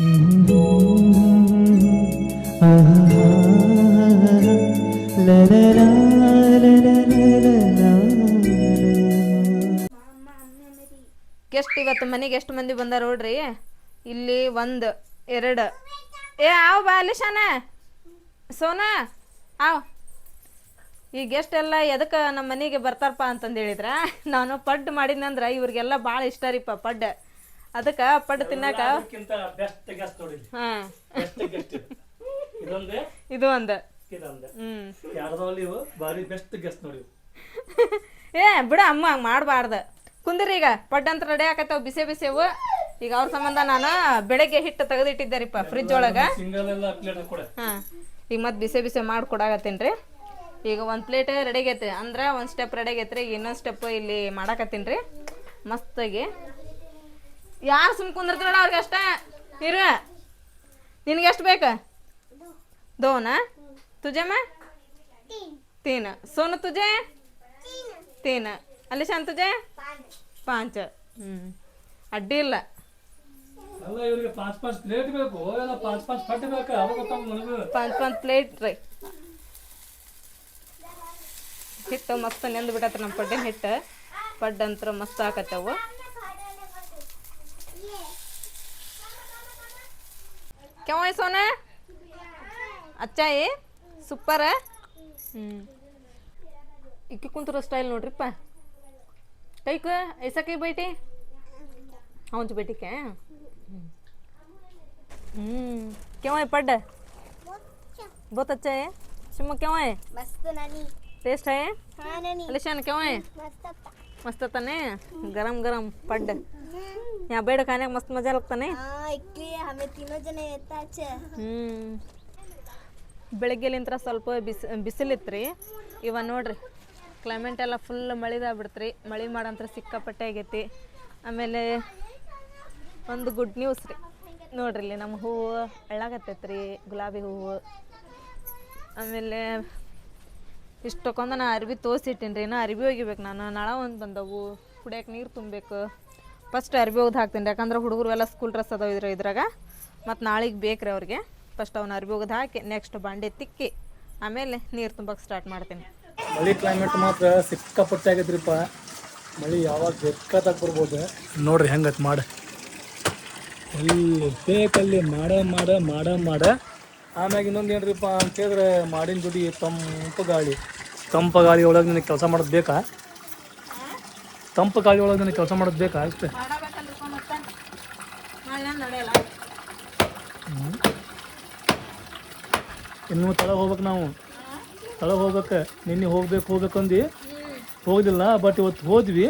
Guest ಇವತ್ತು ಮನೆಗೆ ಎಷ್ಟು ಮಂದಿ ಬಂದಾರ ನೋಡ್ರಿ? ಇಲ್ಲಿ ಒಂದು, ಎರಡು. ಏ, ಆವ್ ಬಾ ಸೋನಾ, ಆವ್. ಈ ಗೆಸ್ಟ್ ಎಲ್ಲ ಎದಕ್ಕೆ ನಮ್ಮ ಮನೆಗೆ ಬರ್ತಾರಪ್ಪ ಅಂತಂದು ಹೇಳಿದ್ರ? ನಾನು ಪಡ್ ಮಾಡಿದ್ನಂದ್ರೆ ಇವ್ರಿಗೆಲ್ಲ ಭಾಳ ಇಷ್ಟ ರೀಪ್ಪ ಪಡ್ ಅದಕ್ಕೆ ಪಡ್ ತಿನ್ನಾಕ? ಅದಕ್ಕಿಂತ ಬೆಸ್ಟ್ ಗೆಸ್ಟ್ ನೋಡಿ ಹಾಂ. ಬೆಸ್ಟ್ ಗೆಸ್ಟ್ ಇದೊಂದೇ? ಇದು ಒಂದು. ಇದೊಂದೇ. ಹ್ಮ್. ಯಾರ್ದಲ್ಲಿ ಇವು ಭಾರಿ ಬೆಸ್ಟ್ ಗೆಸ್ಟ್ ನೋಡಿ. ಏ ಬಿಡ ಅಮ್ಮ ಹಂಗ ಮಾಡಬಾರ್ದ. ಕುಂದ್ರಿ ಈಗ ಪಡ್ ಅಂತ ರೆಡಿ ಆಕತ್ತಾವ ಬಿಸಿ ಬಿಸಿವು. ಈಗ ಅವ್ರ ಸಂಬಂಧ ನಾನು ಬೆಳಗ್ಗೆ ಹಿಟ್ಟು ತೆಗೆದಿಟ್ಟಿದ್ದಾರಿಪ್ಪ ಫ್ರಿಜ್ ಒಳಗ. ಸಿಂಗಲ್ ಎಲ್ಲ ಪ್ಲೇಟ್ ಕೊಡ. ಹಾಂ. ಈಗ ಮತ್ ಬಿಸಿ ಬಿಸಿ ಮಾಡಿ ಕೊಡಾಕತ್ತೀನಿ ರೀ. ಈಗ ಒಂದು ಪ್ಲೇಟ್ ರೆಡಿ ಆಗೈತೆ. ಅಂದ್ರೆ ಒಂದು ಸ್ಟೆಪ್ ರೆಡಿ ಆಗೈತ್ರಿ ರೀ. ಈಗ ಇನ್ನೊಂದು ಸ್ಟೆಪ್ ಇಲ್ಲಿ ಮಾಡಾಕತ್ತೀನಿ ರೀ. ಮಸ್ತಾಗಿ. ಯಾರು ಸುಮ್ ಕುಂದಿರ್ತಾರ ಅವ್ರಿಗೆ ಅಷ್ಟೇ. ಇರು ನಿನಗೆ ಎಷ್ಟು ಬೇಕು? ದೋನಾ? ತುಜಮ್ಮ? ತೀನ. ಸೋನು ತುಜೆ? ತೀನ. ಅಲ್ಲಿ ಶಾಂತ ತುಜೆ? ಪಾಂಚ. ಹ್ಞೂ ಅಡ್ಡಿ ಇಲ್ಲ. ಅಲ್ಲ ಇವ್ರಿಗೆ ಪಾಂಚ್ ಪಾಂಚ್ ಪ್ಲೇಟ್ ಬೇಕು. ಎಲ್ಲ ಪಾಂಚ್ ಪಾಂಚ್ ಪಟ್ಟಿ ಬೇಕು. ಅವಾಗ ಗೊತ್ತಾಗ ನನಗೂ. ಪಾಂಚ್ ಪಾಂಚ್ ಪ್ಲೇಟ್ ರೀ. ಹಿಟ್ಟು ಮಸ್ತ್ ನೆಂದು ಬಿಟ್ಟತ್ರ ನಮ್ಮ ಪಡ್ಡಿನ ಹಿಟ್ಟು. ಪಡ್ಡು ಅಂತ ಮಸ್ತ್ ಆಕತ್ತವು. ಕ್ಯಾವ है सोना अच्छा है ಸೂಪರ್ ಹ್ಞೂ ಇಕ್ಕಿ ಕುಂತಿರೋ ಸ್ಟೈಲ್ ನೋಡ್ರಿಪ್ಪ ಕೈಕ ಐಸಾ ಕೈ ಬೈಟಿ ಹೌದು ಬೇಟಿ क्या हम्म क्यों है पड बहुत अच्छा है शिमो क्यों है मस्त नानी टेस्ट है हाँ नानी अलिशान क्यों है मस्त अप्पा मस्त तने गरम गरम पड यहाँ बैठ खाने का मस्त मजा लगता नहीं हाँ इसलिए हमें तीनों जने येता अच्छा ಹ್ಮ್ ಬೆಳಗ್ಗೆಲಿಂತ್ರ ಸ್ವಲ್ಪ ಬಿಸಿ ಬಿಸಿಲಿತ್ತು ರೀ ಇವ ನೋಡ್ರಿ ಕ್ಲೈಮೇಟ್ ಎಲ್ಲ ಫುಲ್ ಮಳಿದಾಗ್ಬಿಡ್ತು ರೀ ಮಳೆ ಮಾಡಂತ್ರ ಸಿಕ್ಕಾಪಟ್ಟೆ ಆಗೈತಿ ಆಮೇಲೆ ಒಂದು ಗುಡ್ ನ್ಯೂಸ್ ರೀ ನೋಡ್ರಿ ಇಲ್ಲಿ ನಮ್ಮ ಹೂವು ಅಳ್ಳಾಗತ್ತೈತೆ ರೀ ಗುಲಾಬಿ ಹೂವು ಆಮೇಲೆ ಇಷ್ಟಕ್ಕೊಂದು ನಾ ಅರ್ಬಿ ತೋಸಿಟ್ಟಿನಿ ರೀ ನಾ ಅರ್ಬಿ ಒಗಿಬೇಕು ನಾನು ನಾಳೆ ಒಂದು ಬಂದವು ಕುಡಿಯೋಕೆ ನೀರು ತುಂಬಬೇಕು ಫಸ್ಟ್ ಅರ್ಬಿ ಒಗ್ದು ಹಾಕ್ತೀನಿ ಯಾಕಂದ್ರೆ ಹುಡುಗರು ಎಲ್ಲ ಸ್ಕೂಲ್ ಡ್ರೆಸ್ ಅದಾವ ಇದ್ರ ಇದ್ರಾಗ. ಮತ್ತು ನಾಳೆಗೆ ಬೇಕ್ರಿ ಅವ್ರಿಗೆ. ಫಸ್ಟ್ ಅವ್ನ ಅರ್ಬಿ ಒಗ್ದು ಹಾಕಿ ನೆಕ್ಸ್ಟ್ ಬಾಂಡೆ ತಿಕ್ಕಿ, ಆಮೇಲೆ ನೀರು ತುಂಬಕ್ಕೆ ಸ್ಟಾರ್ಟ್ ಮಾಡ್ತೀನಿ. ಮಳೆ ಕ್ಲೈಮೇಟ್ ಮಾತ್ರ ಸಿಕ್ಕಾಪಟ್ಟೆ ಆಗೈತ್ರಿಪ್ಪ ಮಳೆ ಯಾವಾಗ ಬೇಕಾದಾಗ ಬರ್ಬೋದು. ನೋಡ್ರಿ ಹೆಂಗತ್ ಮಾಡ. ಅಲ್ಲಿ ಬೇಕಲ್ಲಿ ಮಾಡ ಮಾಡ ಮಾಡ ಮಾಡ. ಆಮ್ಯಾಗ ಇನ್ನೊಂದು ಏನ್ರಿಪ್ಪ ಅಂತ ಹೇಳಿದ್ರೆ ಮಾಡಿನ ಜೋಡಿ ತಂಪು ಗಾಳಿ. ತಂಪು ಗಾಳಿ ಒಳಗೆ ನಿನಗೆ ಕೆಲಸ ಮಾಡೋದು ಬೇಕಾ? ತಂಪು ಗಾಳಿ ಒಳಗೆ ನನಗೆ ಕೆಲಸ ಮಾಡೋದು ಬೇಕಾ? ಅಷ್ಟೇ. ಇನ್ನು ತಳ ಹೋಗ್ಬೇಕು ನಾವು. ತಳ ಹೋಗ್ಬೇಕು. ನಿನ್ನೆ ಹೋಗ್ಬೇಕು ಹೋಗ್ಬೇಕು ಅಂದು. ಹೋಗೋದಿಲ್ಲ ಬಟ್ ಇವತ್ತು ಹೋದ್ವಿ.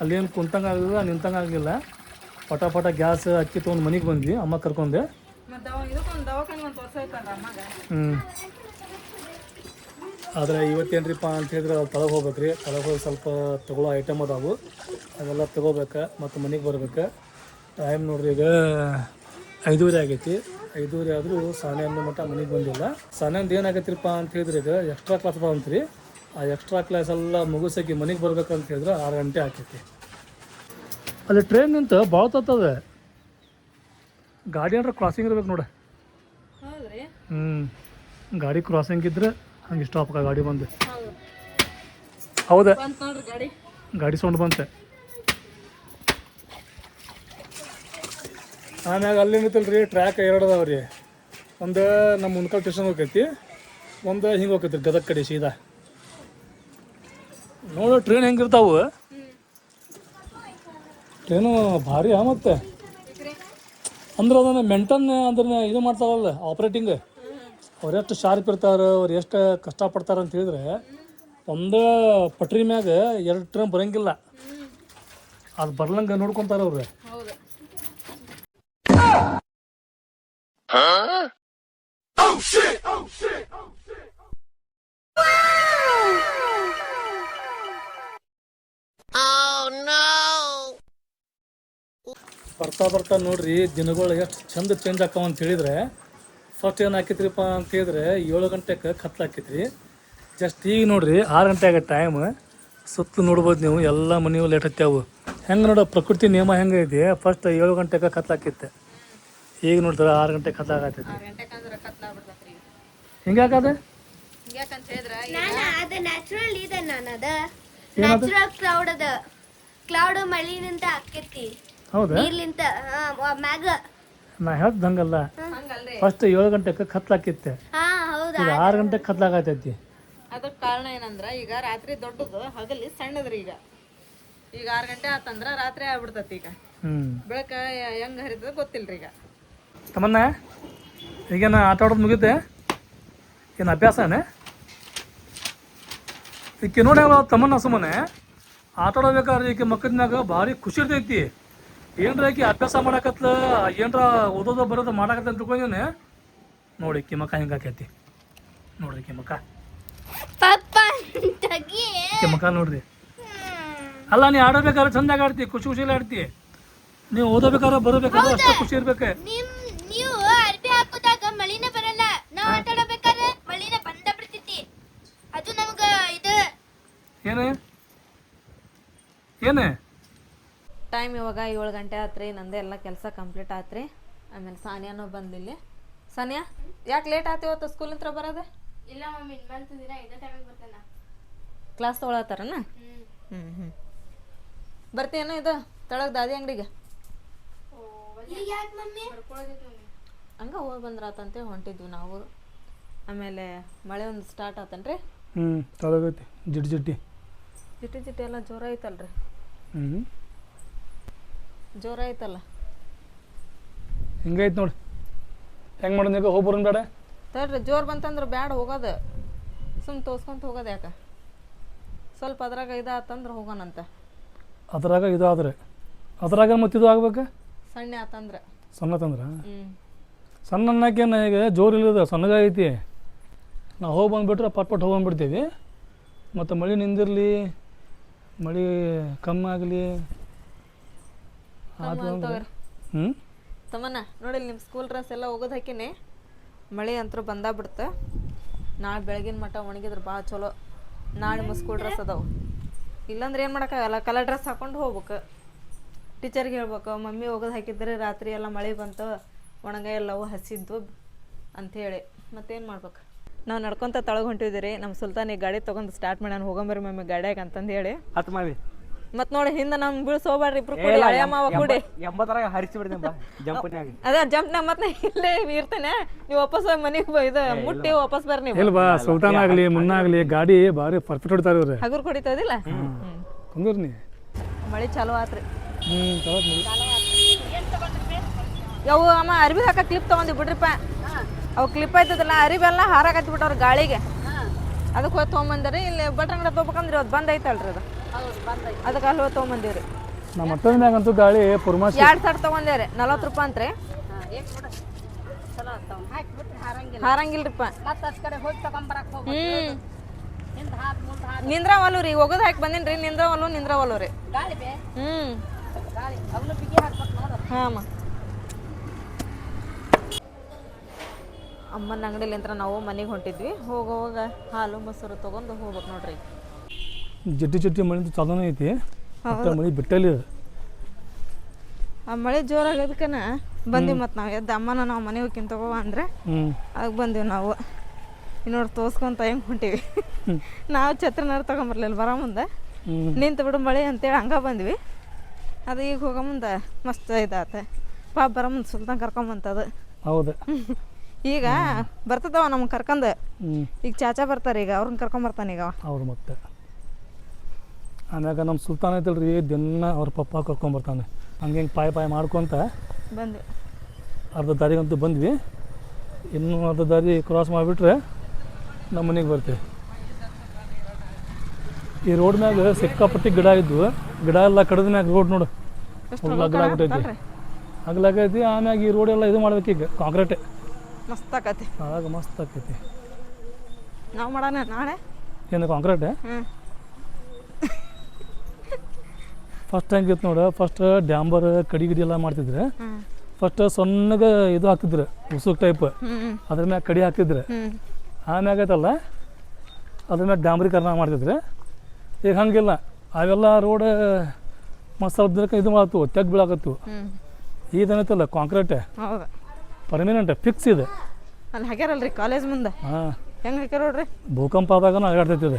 ಅಲ್ಲೇನು ಕುಂತಂಗೆ ಆಗಲಿಲ್ಲ ನಿಂತಂಗೆ ಆಗಲಿಲ್ಲ. ಪಟ ಪಟ ಗ್ಯಾಸ್ ಅಕ್ಕಿ ತೊಗೊಂಡು ಮನೆಗೆ ಬಂದ್ವಿ ಅಮ್ಮ ಕರ್ಕೊಂಡೆ. ಹ್ಞೂ ಆದರೆ ಇವತ್ತೇನ್ರಿಪ್ಪ ಅಂತ ಹೇಳಿದ್ರೆ ಅಲ್ಲಿ ತಳಗೆ ಹೋಗ್ಬೇಕು ರೀ ತಳಗೆ ಹೋಗಿ ಸ್ವಲ್ಪ ತಗೊಳ್ಳೋ ಐಟಮ್ ಅದಾವು. ಅದೆಲ್ಲ ತಗೋಬೇಕು ಮತ್ತು ಮನೆಗೆ ಬರ್ಬೇಕು. ಟೈಮ್ ನೋಡ್ರಿ ಈಗ ಐದೂವರೆ ಆಗೈತಿ. ಐದೂವರೆ ಆದರೂ ಸಾನೆ ಅನ್ನೋ ಮಟ್ಟ ಮನೆಗೆ ಬಂದಿಲ್ಲ. ಸಾನೆಂದು ಏನಾಗೈತಿರಪ್ಪ ಅಂತ ಹೇಳಿದ್ರೆ ಈಗ ಎಕ್ಸ್ಟ್ರಾ ಕ್ಲಾಸ್ ಬಂತ್ರಿ ಆ ಎಕ್ಸ್ಟ್ರಾ ಕ್ಲಾಸ್ ಎಲ್ಲ ಮುಗಿಸಕ್ಕೆ ಮನೆಗೆ ಬರ್ಬೇಕಂತ ಹೇಳಿದ್ರೆ ಆರು ಗಂಟೆ ಆಕೈತಿ. ಅಲ್ಲಿ ಟ್ರೈನ್ ನಿಂತು ಭಾಳ ತತ್ತದ ಗಾಡಿ ಅಂದ್ರೆ ಕ್ರಾಸಿಂಗ್ ಇರ್ಬೇಕು ನೋಡಿ. ಹ್ಞೂ ಗಾಡಿ ಕ್ರಾಸಿಂಗ್ ಇದ್ರೆ ಹಂಗೆ ಸ್ಟಾಪ್ ಗಾಡಿ ಬಂದು. ಹೌದು. ಹೌದಾ. ಬಂತು ಗಾಡಿ. ಗಾಡಿ ಸೌಂಡ್ ಬಂತೆ. ಆಮ್ಯಾಗ ಅಲ್ಲೇನಿತ್ತಲ್ಲ ರೀ ಟ್ರ್ಯಾಕ್ ಎರಡು ಅದಾವ ರೀ. ಒಂದು ನಮ್ಮ ಮುನ್ಕಲ್ ಸ್ಟೇಷನ್ ಹೋಗೈತಿ ಒಂದು ಹಿಂಗೆ ಹೋಗೈತಿ ರೀ ಗದಗ ಕಡೆ ಸೀದಾ. ನೋಡು ಟ್ರೈನ್ ಹೆಂಗಿರ್ತಾವು ಟ್ರೈನು ಭಾರಿ ಆ ಮತ್ತೆ. ಅಂದ್ರೆ ಅದನ್ನ ಮೆಂಟನ್ ಅಂದ್ರೆ ಇದು ಮಾಡ್ತಾವಲ್ಲ ಆಪ್ರೇಟಿಂಗ್ ಅವ್ರು ಶಾರ್ಪ್ ಇರ್ತಾರೆ, ಅವ್ರು ಎಷ್ಟು ಕಷ್ಟಪಡ್ತಾರೆ ಅಂತ ಹೇಳಿದ್ರೆ, ಒಂದು ಪಟ್ರಿ ಮ್ಯಾಗ ಎರಡು ಟ್ರಮ್ ಬರಂಗಿಲ್ಲ. ಅದು ಬರ್ಲಂಗೆ ನೋಡ್ಕೊಂತಾರೆ ಅವ್ರು. ಬರ್ತಾ ಬರ್ತಾ ನೋಡ್ರಿ, ದಿನಗಳು ಎಷ್ಟು ಚಂದ ಚೇಂಜ್ ಆಕಾವ ಅಂತ ಹೇಳಿದ್ರೆ ಫಸ್ಟ್ ಏನು ಹಾಕಿತ್ರಿಪ್ಪ ಅಂತ ಹೇಳಿದ್ರೆ ಏಳು ಗಂಟೆಗೆ ಕತ್ಲು ಹಾಕಿತ್ರಿ ಜಸ್ಟ್ ಈಗ ನೋಡ್ರಿ ಆರು ಗಂಟೆ ಆಗ ಟೈಮ್ ಸುತ್ತ ನೋಡ್ಬೋದು ನೀವು ಎಲ್ಲ ಮನೆಯೂ ಲೇಟ್ ಹತ್ತಾವು ಹೆಂಗೆ ನೋಡೋ ಪ್ರಕೃತಿ ನಿಯಮ ಹೆಂಗೆ ಇದೆ ಫಸ್ಟ್ ಏಳು ಗಂಟೆಗೆ ಕತ್ಲು ಹಾಕಿತ್ತೆ. ಈಗ ನೋಡ್ತಾರೆ ಆರು ಗಂಟೆಗೆ ಕತ್ಲು ಆಗತ್ತೈತೆ ಹಿಂಗಾಕದ ಹಾಕದ ಹೇಳಿದ್ರೆ? ನಾನ ಅದ ನ್ಯಾಚುರಲ್ ಇದೆ ನಾನು ಅದ. ನ್ಯಾಚುರಲ್ ಕ್ಲೌಡ್ ಅದ. ಕ್ಲೌಡ್ ಮಳಿನಿಂದ ಆಕೈತಿ ಹೌದಾ? ನೀರ್ಲಿಂತ ಮ್ಯಾಗ. ನಾ ಹೇಳ್ದ ಹಂಗಲ್ಲ. ಫಸ್ಟ್ ಏಳು ಗಂಟೆಗೆ ಕತ್ಲಾಕಿತ್ತೆ. ಈಗ ಆರು ಗಂಟೆಗೆ ಕತ್ಲಾಗತೈತಿ. ಅದಕ್ಕೆ ಕಾರಣ ಏನಂದ್ರ ಈಗ ರಾತ್ರಿ ದೊಡ್ಡದು ಹಗಲಿ ಸಣ್ಣದ್ರಿ ಈಗ. ಈಗ ಆರು ಗಂಟೆ ಆತಂದ್ರ ರಾತ್ರಿ ಆಗ್ಬಿಡ್ತೈತಿ ಈಗ. ಬೆಳಕ ಹೆಂಗ್ ಹರಿತದ ಗೊತ್ತಿಲ್ರಿ ಈಗ. ತಮ್ಮನ್ನ ಈಗೇನು ಆಟ ಆಡೋದು ಮುಗಿತೆ. ಏನು ಅಭ್ಯಾಸನೇ ಈಕೆ ನೋಡಿ ತಮ್ಮನ್ನ ಸುಮ್ಮನೆ. ಆಟ ಆಡಬೇಕಾದ್ರೆ ಈಕೆ ಭಾರಿ ಖುಷಿ ಇರ್ತೈತಿ. ಏನ್ರ ಈಕೆ ಅಭ್ಯಾಸ ಮಾಡಾಕತ್ಲ ಏನ್ರ ಓದೋದು ಬರೋದು ಮಾಡಾಕತ್ತ ಅಂತ ತಿಳ್ಕೊಂಡೇನೆ ನೋಡಿ ಕಿಮಕ್ಕ ಮಕ್ಕ ಹಿಂಗೆ ಆಕೈತಿ ನೋಡ್ರಿ ಕಿಮಕ್ಕ ಕಿಮಕ್ಕ ನೋಡ್ರಿ. ಅಲ್ಲ ನೀ ಆಡಬೇಕಾದ್ರೆ ಚಂದಾಗ ಆಡ್ತಿ ಖುಷಿ ಖುಷಿಯಲ್ಲಿ ಆಡ್ತಿ. ನೀವು ಓದಬೇಕಾದ್ರೆ ಬರಬೇಕಾದ್ರೆ ಅಷ್ಟು ಖುಷಿ ಇರ್ಬೇಕು. ನೀವು ಅರ್ಬಿ ಹಾಕೋದಾಗ ಮಳಿನ ಬರಲ್ಲ. ನಾವ್ ಆಟ ಆಡಬೇಕಾದ್ರೆ ಮಳಿನ ಬಂದ ಬಿಡ್ತೈತಿ. ಅದು ನಮ್ಗೆ ಇದು. ಏನು? ಏನು? ಟೈಮ್ ಇವಾಗ ಏಳು ಗಂಟೆ ಆತ್ರಿ ನಂದೇ ಎಲ್ಲ ಕೆಲಸ ಕಂಪ್ಲೀಟ್ ಆತ್ರಿ. ಆಮೇಲೆ ಸಾನಿಯಾನು ಬಂದಿಲ್ಲಿ. ಸಾನಿಯಾ ಯಾಕೆ ಲೇಟ್ ಆಯ್ತು ಇವತ್ತು ಸ್ಕೂಲ್ ಹತ್ರ ಬರೋದು? ಇಲ್ಲ ಮಮ್ಮಿ ಬಂತು ದಿನ ಇದೇ ಟೈಮಿಗೆ ಬರ್ತಾನ. ಕ್ಲಾಸ್ ತೊಗೊಳತ್ತಾರನ? ಹ್ಞೂ ಹ್ಞೂ ಬರ್ತೀಯೇನೋ ಇದು ತಳಗ್ ದಾದಿ ಅಂಗಡಿಗೆ? ಹಂಗ ಹಂಗೆ ಹೋಗಿ ಬಂದ್ರಾತಂತೆ ಹೊಂಟಿದ್ವಿ ನಾವು. ಆಮೇಲೆ ಮಳೆ ಒಂದು ಸ್ಟಾರ್ಟ್ ಆತನ್ರಿ? ಹ್ಞೂ ತಳಗೈತಿ ಜಿಡ್ಡು ಜಿಟ್ಟಿ ಜಿಟ್ಟಿ ಜಿಟ್ಟಿ ಎಲ್ಲ ಜೋರ ಐತಲ್ರಿ ಹ್ಞೂ ಜೋರ ಐತಲ್ಲ ಹಿಂಗೈತೆ ನೋಡಿ. ಹೆಂಗೆ ಮಾಡೋದು ಈಗ ಹೋಗಿ ಬರೋಣ ಬೇಡ. ತಡ್ರಿ ಜೋರು ಬಂತಂದ್ರೆ ಬ್ಯಾಡ ಹೋಗೋದು. ಸುಮ್ ತೋರ್ಸ್ಕೊಂತ ಹೋಗೋದು ಯಾಕೆ? ಸ್ವಲ್ಪ ಅದ್ರಾಗ ಇದಾತಂದ್ರೆ ಹೋಗೋಣಂತ ಅದ್ರಾಗ ಇದು ಆದ್ರೆ ಅದ್ರಾಗ ಮತ್ತೆ ಇದು ಆಗ್ಬೇಕು? ಸಣ್ಣ ಆತಂದ್ರೆ. ಸಣ್ಣ ತಂದ್ರೆ? ಹ್ಞೂ ಸಣ್ಣ ಅನ್ನಕ್ಕೇನು ಈಗ ಜೋರು ಇಲ್ಲದ ಸಣ್ಣಗೈತಿ ನಾವು ಹೋಗಿ ಬಂದುಬಿಟ್ರೆ ಪಟ್ ಪಟ್ ಹೋಗಿ ಬಂದ್ಬಿಡ್ತೀವಿ. ಮತ್ತು ಮಳೆ ನಿಂದಿರಲಿ ಮಳೆ ಕಮ್ಮಿ ಆಗಲಿ ಹ್ಞೂ ತಮ್ಮನ ನೋಡಿಲ್ಲ ನಿಮ್ಮ ಸ್ಕೂಲ್ ಡ್ರೆಸ್ ಎಲ್ಲ ಒಗದು ಹಾಕಿನಿ ಮಳೆ ಅಂತೂ ಬಂದ ಬಿಡ್ತ ನಾಳೆ ಬೆಳಗಿನ ಮಟ್ಟ ಒಣಗಿದ್ರೆ ಭಾಳ ಚಲೋ. ನಾಳೆ ನಿಮ್ಮ ಸ್ಕೂಲ್ ಡ್ರೆಸ್ ಅದಾವೆ. ಇಲ್ಲಾಂದ್ರೆ ಏನು ಮಾಡೋಕ್ಕಾಗಲ್ಲ ಕಲರ್ ಡ್ರೆಸ್ ಹಾಕೊಂಡು ಹೋಗ್ಬೇಕು. ಟೀಚರ್ಗೆ ಹೇಳ್ಬೇಕು ಮಮ್ಮಿ ಒಗದು ಹಾಕಿದ್ರೆ ರಾತ್ರಿ ಎಲ್ಲ ಮಳೆ ಬಂತು ಒಣಗ ಎಲ್ಲವೂ ಹಸಿದ್ವು ಅಂಥೇಳಿ. ಮತ್ತೇನು ಮಾಡ್ಬೇಕು? ನಾವು ನಡ್ಕೊಂತ ತಳಗ ಹೊಂಟಿದ್ದೀರಿ ನಮ್ಮ ಸುಲ್ತಾನ್ ಈ ಗಾಡಿ ತೊಗೊಂಡು ಸ್ಟಾರ್ಟ್ ಮಾಡ್ಯಾನ. ಹೋಗಂಬರಿ ಮಮ್ಮಿ ಗಾಡಿಯಾಗ ಅಂತಂದು ಹೇಳಿ. ಹತ್ತು ಮಾಡಿ ಮತ್ತು ನೋಡಿ ಹಿಂದೆ ನಮ್ಮ ಹೋಗ್ಬ್ಯಾಡ್ರಿ ಇಬ್ರು ಕೂಡಿ ಹಳೆಯ ಮಾವ ಕೂಡಿ. ಹರಿಸಿ ಬಿಡ್ತೀನಿ ಬಾ ಜಂಪನ್ಯಾಗ. ಅದ ಜಂಪ್ ನಾ ಮತ್ತೆ ಇಲ್ಲೇ ಇರ್ತೇನೆ. ನೀವು ವಾಪಸ್ ಮನೆಗೆ ಇದು ಮುಟ್ಟಿ ವಾಪಸ್ ಬರ್ರಿ ನೀವು. ಇಲ್ವಾ ಸುಲ್ತಾನ್ ಆಗಲಿ ಮುನ್ನಾಗಲಿ ಗಾಡಿ ಬಾರಿ ಪರ್ಫೆಕ್ಟ್ ಹೊಡಿತಾರ ಇವ್ರೆ. ಹಗುರ್ ಕುಡಿತದಿಲ್ಲ ಮಳೆ ನೀ? ಮಳಿ ಚಾಲು ಆತ್ರಿ. ಯವು ಅಮ್ಮ ಅರಿವಿ ಹಾಕ ಕ್ಲಿಪ್ ತಗೊಂಡಿ ಬಿಡ್ರಿಪ್ಪ. ಅವು ಕ್ಲಿಪ್ ಆಯ್ತದಲ್ಲ ಅರಿವೆಲ್ಲ ಎಲ್ಲ ಹಾರಾಕತ್ತಿ ಬಿಟ್ಟವ್ರ ಗಾಳಿಗೆ. ಅದಕ್ಕೆ ಹೋಗಿ ತೊಗೊಂಬಂದ್ರಿ ಇಲ್ಲಿ ಬಟ್ರಂಗಡೆ ಅಂಗಡಿ ತೊಗೊಬೇಕಂದ್ರೆ ಇವತ್ತು ಬಂದ್ ಐತಲ್ರಿ ಅದು. ಅದಕ್ಕೆ ಅಲ್ಲಿ ಹೋಗಿ ತೊಗೊಂಬಂದಿವ್ರಿ. ನಮ್ಮ ಮಟ್ಟದ ಮ್ಯಾಗಂತೂ ಗಾಳಿ ಪುರ್ಮಾಸಿ. ಎರಡು ಸಾವಿರ ತೊಗೊಂಡೇರಿ ನಲವತ್ತು ರೂಪಾಯಿ ಅಂತ್ರಿ. ಹಾರಂಗಿಲ್ರಿಪ್ಪ. ನಿಂದ್ರ ನಿಂದ್ರವಲ್ಲು ರೀ ಹೋಗೋದು ಹಾಕಿ ಬಂದಿನ್ರಿ ನಿಂದ್ರವಲ್ಲು ನಿಂದ್ರವಲ್ಲು ರೀ. ಹ್ಮ್. ಹಾಂ ಅಮ್ಮನ ಅಂಗಡಿಲಿಂತ್ರ ನಾವು ಮನೆಗೆ ಹೊಂಟಿದ್ವಿ. ಹೋಗೋವಾಗ ಹಾಲು ಮೊಸರು ತೊಗೊಂಡು ಹೋಗ್ಬೇಕು ನೋಡ್ರಿ. ಜಟ್ಟಿ ಜಡ್ಡಿ ಮಳೆ ಚಾಲೂನೇ ಐತಿ. ಮತ್ತೆ ಮಳೆ ಬಿಟ್ಟಲ್ಲಿ ಆ ಮಳೆ ಜೋರಾಗದಕ್ಕನ ಬಂದಿವಿ ಮತ್ತೆ ನಾವು ಎದ್ದು ಅಮ್ಮನ ನಾವು ಮನೆ ಹೋಗಿನ್ ತಗೋವ ಅಂದ್ರೆ ಅದಕ್ಕೆ ಬಂದೀವಿ ನಾವು. ನೋಡಿ ತೋರ್ಸ್ಕೊಂತ ಹೆಂಗೆ ಹೊಂಟೀವಿ. ನಾವು ಛತ್ರನಾರು ತಗೊಂಬರ್ಲಿಲ್ಲ ಬರೋ ಮುಂದೆ. ನಿಂತು ಬಿಡು ಮಳೆ ಅಂತೇಳಿ ಹಂಗ ಬಂದ್ವಿ. ಅದು ಈಗ ಹೋಗೋ ಮುಂದೆ ಮಸ್ತ್ ಇದಾತ. ಪಾಪ ಬರೋ ಮುಂದೆ ಸುಲ್ತಾನ್ ಕರ್ಕೊಂಬಂತದು. ಹೌದು. ಈಗ ಬರ್ತದವ ನಮ್ಗೆ ಕರ್ಕೊಂಡು ಈಗ ಚಾಚಾ ಬರ್ತಾರೆ ಈಗ ಅವ್ರನ್ನ ಕರ್ಕೊಂಬರ್ತಾನೆ ಈಗ ಅವ್ರು ಮತ್ತೆ. ಆಮ್ಯಾಗ ನಮ್ಮ ಸುಲ್ತಾನ್ ಐತಲ್ರಿ ದಿನ ಅವ್ರ ಪಪ್ಪ ಕರ್ಕೊಂಬರ್ತಾನೆ ಹಂಗೆ ಹಿಂಗೆ ಪಾಯ ಪಾಯ ಮಾಡ್ಕೊತ ಬಂದ್ವಿ. ಅರ್ಧ ದಾರಿಗಂತೂ ಬಂದ್ವಿ. ಇನ್ನೂ ಅರ್ಧ ದಾರಿ ಕ್ರಾಸ್ ಮಾಡಿಬಿಟ್ರೆ ನಮ್ಮ ಮನೆಗೆ ಬರ್ತೀವಿ. ಈ ರೋಡ್ ಮ್ಯಾಗ ಸಿಕ್ಕಾಪಟ್ಟಿ ಗಿಡ ಇದ್ವು. ಗಿಡ ಎಲ್ಲ ಕಡಿದ ಮ್ಯಾಗ ರೋಡ್ ನೋಡು. ಅಗಲಾಗ್ಬಿಟ್ಟೈತಿ ಅಗಲಾಗೈತಿ ಆಮ್ಯಾಗ ಈ ರೋಡ್ ಎಲ್ಲ ಇದು ಮಾಡ್ಬೇಕೀಗ ಕಾಂಕ್ರೀಟ್ ಮಸ್ತ್ ಆಕತಿ ಆಗ ಮಸ್ತ್ ಆಕೈತಿ ನಾವು ಮಾಡೋಣ ನಾಳೆ? ಏನು ಕಾಂಕ್ರೀಟ್ ಹ್ಞೂ ಫಸ್ಟ್ ಹೆಂಗಿತ್ತು ನೋಡ. ಫಸ್ಟ್ ಡ್ಯಾಂಬರ್ ಕಡಿ ಗಿಡಿ ಎಲ್ಲ ಮಾಡ್ತಿದ್ರೆ. ಫಸ್ಟ್ ಸಣ್ಣಗೆ ಇದು ಹಾಕ್ತಿದ್ರು ಉಸುಕ್ ಟೈಪ್ ಅದ್ರ ಮ್ಯಾಗ ಕಡಿ ಹಾಕ್ತಿದ್ರು. ಹ್ಞೂ ಆಮ್ಯಾಗ ಐತಲ್ಲ ಅದ್ರ ಮ್ಯಾಗ ಡಾಂಬರೀಕರಣ ಮಾಡ್ತಿದ್ರು. ಈಗ ಹಂಗಿಲ್ಲ. ಅವೆಲ್ಲ ರೋಡ್ ಮಸ್ತ್ ಇದು ಮಾಡತ್ತು ತೆಗ್ ಬೀಳಾಕತ್ತು. ಇದೇನೈತಲ್ಲ ಕಾಂಕ್ರೀಟ್ ಪರ್ಮಿನೆಂಟ್ ಫಿಕ್ಸ್ ಇದೆ. ಅಲ್ಲಿ ಹಾಕ್ಯಾರಲ್ರಿ ಕಾಲೇಜ್ ಮುಂದೆ? ಹೆಂಗೆ ಹಾಕ್ಯಾರ ನೋಡ್ರಿ? ಭೂಕಂಪ ಆದಾಗ ಇದು.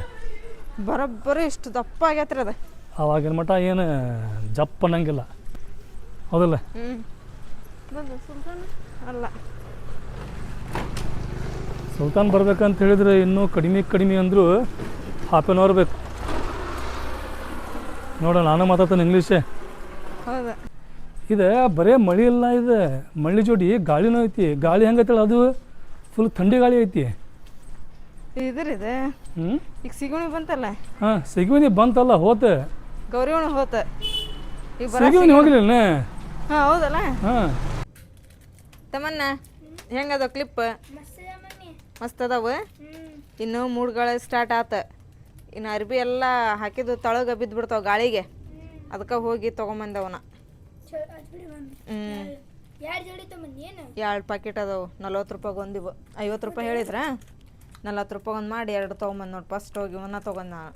ಬರೋಬ್ಬರಿ ಇಷ್ಟು ದಪ್ಪ ಆಗೈತ್ರಿ ಅದು. ಅವಾಗಿನ ಮಠ ಏನು ಜಪ್ ಅನ್ನಂಗಿಲ್ಲ ಹೌದಲ್ಲ ಅಲ್ಲ. ಸುಲ್ತಾನ್ ಬರ್ಬೇಕಂತ ಹೇಳಿದ್ರೆ ಇನ್ನೂ ಕಡಿಮೆ ಕಡಿಮೆ ಅಂದರೂ ಹಾಫ್ ಆನ್ ಅವರ್ ಬೇಕು. ನೋಡ ನಾನು ಮಾತಾಡ್ತಾನೆ ಇಂಗ್ಲೀಷೇ ಇದೆ ಬರೇ ಮಳಿ ಇಲ್ಲ ಇದು. ಮಳ್ಳಿ ಜೋಡಿ ಗಾಳಿನೂ ಐತಿ. ಗಾಳಿ ಹೆಂಗೈತಲ್ಲ ಅದು? ಫುಲ್ ಥಂಡಿ ಗಾಳಿ ಐತಿ. ಇದ್ರ ಇದೆ. ಈಗ ಸಿಗುಣಿ ಬಂತಲ್ಲ? ಹಾಂ ಸಿಗುಣಿ ಬಂತಲ್ಲ ಹೋತ. ಗೌರಿ ಹುಣ್ಣಿಮೆ ಹೋತ. ಈಗ ಬರ ಹೋಗ್ಲಿಲ್ಲ ಹಾಂ ಹೌದಲ್ಲ? ಹಾಂ. ತಮ್ಮನ್ನ ಹೆಂಗದ ಕ್ಲಿಪ್ ಮಸ್ತ್ ಅದಾವ? ಇನ್ನು ಮೂಡ್ಗಳ ಸ್ಟಾರ್ಟ್ ಆತ. ಇನ್ನು ಅರ್ಬಿ ಎಲ್ಲ ಹಾಕಿದ್ದು ತಳಗ ಬಿದ್ದು ಬಿಡ್ತಾವ ಗಾಳಿಗೆ. ಅದಕ್ಕೆ ಹೋಗಿ ತೊಗೊಂಬಂದವನ. ಹ್ಞೂ ಎರಡು ಪ್ಯಾಕೆಟ್ ಅದಾವು? ನಲ್ವತ್ತು ರೂಪಾಯಿಗೆ ಒಂದಿವು. ಐವತ್ತು ರೂಪಾಯಿ ಹೇಳಿದ್ರ? ನಲ್ವತ್ತು ರೂಪಾಯಿ ಒಂದು ಮಾಡಿ ಎರಡು ತೊಗೊಂಬಂದು ನೋಡಿ. ಫಸ್ಟ್ ಹೋಗಿ ಅವನ್ನ ತೊಗೊಂಡು ನಾನು.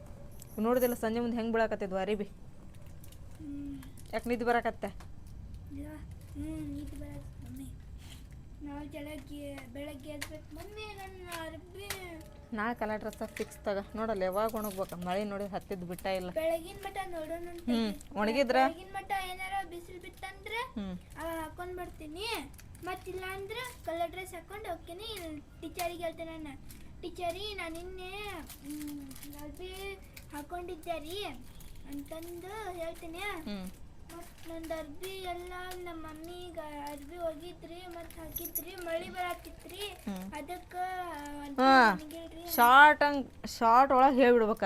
ನೋಡಿದಿಲ್ಲ ಸಂಜೆ ಮುಂದೆ ಹೆಂಗೆ ಬೀಳಕತ್ತಿದ್ವು ಅರಿಬಿ ಯಾಕೆ ನಿದ್ದೆ ಬೆಳಗ್ಗೆ ಬೆಳಗ್ಗೆ ಅರ್ಬಿ ನಾಳೆ ಕಲರ್ ಡ್ರೆಸ್ ಫಿಕ್ಸ್ ತಗ. ನೋಡಲ್ಲ ಯಾವಾಗ ಒಣಗ್ಬೇಕು? ಮಳೆ ನೋಡಿ ಹತ್ತಿದ್ ಬಿಟ್ಟ ಇಲ್ಲ. ಬೆಳಗಿನ ಮಟ ನೋಡೋಣ ಹ್ಞೂ ಒಣಗಿದ್ರ? ಬೆಳಗಿನ ಮಟ ಏನಾರ ಬಿಸಿಲು ಬಿತ್ತಂದ್ರೆ ಅವಾಗ ಹಾಕೊಂಡ್ ಬರ್ತೀನಿ. ಮತ್ತಿಲ್ಲ ಅಂದ್ರೆ ಕಲರ್ ಡ್ರೆಸ್ ಹಾಕೊಂಡು ಹೋಗ್ತೀನಿ. ಟೀಚರಿಗೆ ಹೇಳ್ತೇನೆ ನಾನು ಟೀಚರಿ ನಾನು ನಿನ್ನೆ ಅರ್ಬಿ ಹಾಕೊಂಡಿದ್ದೆ ರೀ ಅಂತಂದು ಹೇಳ್ತೀನಿ. ಮತ್ತು ನಂದು ಅರ್ಬಿ ಎಲ್ಲ ನಮ್ಮ ಮಮ್ಮಿಗೆ ಅರ್ಬಿ ಹೋಗಿದ್ರಿ ಮತ್ತು ಹಾಕಿದ್ರಿ ಮಳಿ ಬರಾತಿತ್ರಿ ಅದಕ್ಕೆ ಶಾರ್ಟ್ ಹಂಗೆ ಶಾರ್ಟ್ ಒಳಗೆ ಹೇಳ್ಬಿಡ್ಬೇಕ.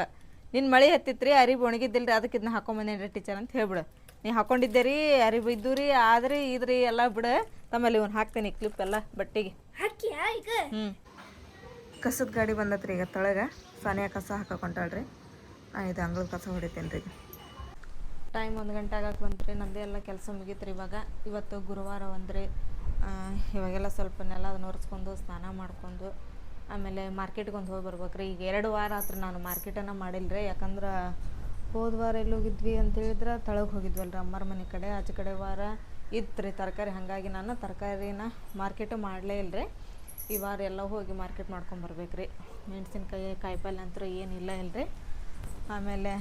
ನಿನ್ನ ಮಳೆ ಹತ್ತಿತ್ರಿ ಅರಿಬಿ ಒಣಗಿದ್ದಿಲ್ರಿ ಅದಕ್ಕೆ ಇದನ್ನ ಹಾಕೊಂಬಂದೇನ್ರಿ ಟೀಚರ್ ಅಂತ ಹೇಳ್ಬಿಡು. ನೀ ಹಾಕೊಂಡಿದ್ದೆ ರೀ ಅರಿಬಿ ಇದ್ದು ರೀ ಆದ್ರಿ ಇದ್ರಿ ಎಲ್ಲ ಬಿಡು. ತಮ್ಮಲ್ಲಿ ಇವ್ನು ಹಾಕ್ತೀನಿ ಕ್ಲಿಪ್ ಎಲ್ಲ ಬಟ್ಟೆಗೆ. ಹಾಕಿ ಈಗ? ಹ್ಞೂ ಕಸದ ಗಾಡಿ ಬಂದತ್ರಿ ಈಗ ತಳಗೆ. ಸಾನಿಯಾ ಕಸ ಹಾಕೊಂಟಾಳ್ರಿ ನಾ ಇದು ಅಂಗಳ ಕಸ ಹೊಡಿತೇನೆ ರೀ ಟೈಮ್ ಒಂದು ಗಂಟೆ ಆಗಕ್ಕೆ ಬಂತ್ರಿ. ನಂದೇ ಎಲ್ಲ ಕೆಲಸ ಮುಗೀತ್ರಿ ಇವಾಗ. ಇವತ್ತು ಗುರುವಾರ ಒಂದ್ರಿ. ಆ, ಇವಾಗೆಲ್ಲ ಸ್ವಲ್ಪ ನೆಲ ಅದನ್ನ ಒರೆಸ್ಕೊಂಡು ಸ್ನಾನ ಮಾಡ್ಕೊಂಡು ಆಮೇಲೆ ಮಾರ್ಕೆಟ್ಗೆ ಒಂದು ಹೋಗಿ ಬರ್ಬೇಕ್ರಿ. ಈಗ ಎರಡು ವಾರ ಆತ್ರಿ ನಾನು ಮಾರ್ಕೆಟನ್ನು ಮಾಡಿಲ್ಲರಿ ಯಾಕಂದ್ರೆ ಹೋದ ವಾರ ಎಲ್ಲಿ ಹೋಗಿದ್ವಿ ಅಂತ ಹೇಳಿದ್ರೆ ತಳಗೆ ಹೋಗಿದ್ವಲ್ರಿ ಅಮ್ಮರ ಮನೆ ಕಡೆ. ಆಚೆ ಕಡೆ ವಾರ ಇತ್ತು ರೀ ತರಕಾರಿ. ಹಾಗಾಗಿ ನಾನು ತರಕಾರಿನ ಮಾರ್ಕೆಟು ಮಾಡಲೇ ಇಲ್ರಿ. ಈ ವಾರ ಎಲ್ಲ ಹೋಗಿ ಮಾರ್ಕೆಟ್ ಮಾಡ್ಕೊಂಡು ರೀ ಮೆಣಸಿನ್ಕಾಯಿ ಕಾಯಿಪಲ್ಲೆ ಅಂತೂ ಏನಿಲ್ಲ ಇಲ್ರಿ. ಆಮೇಲೆ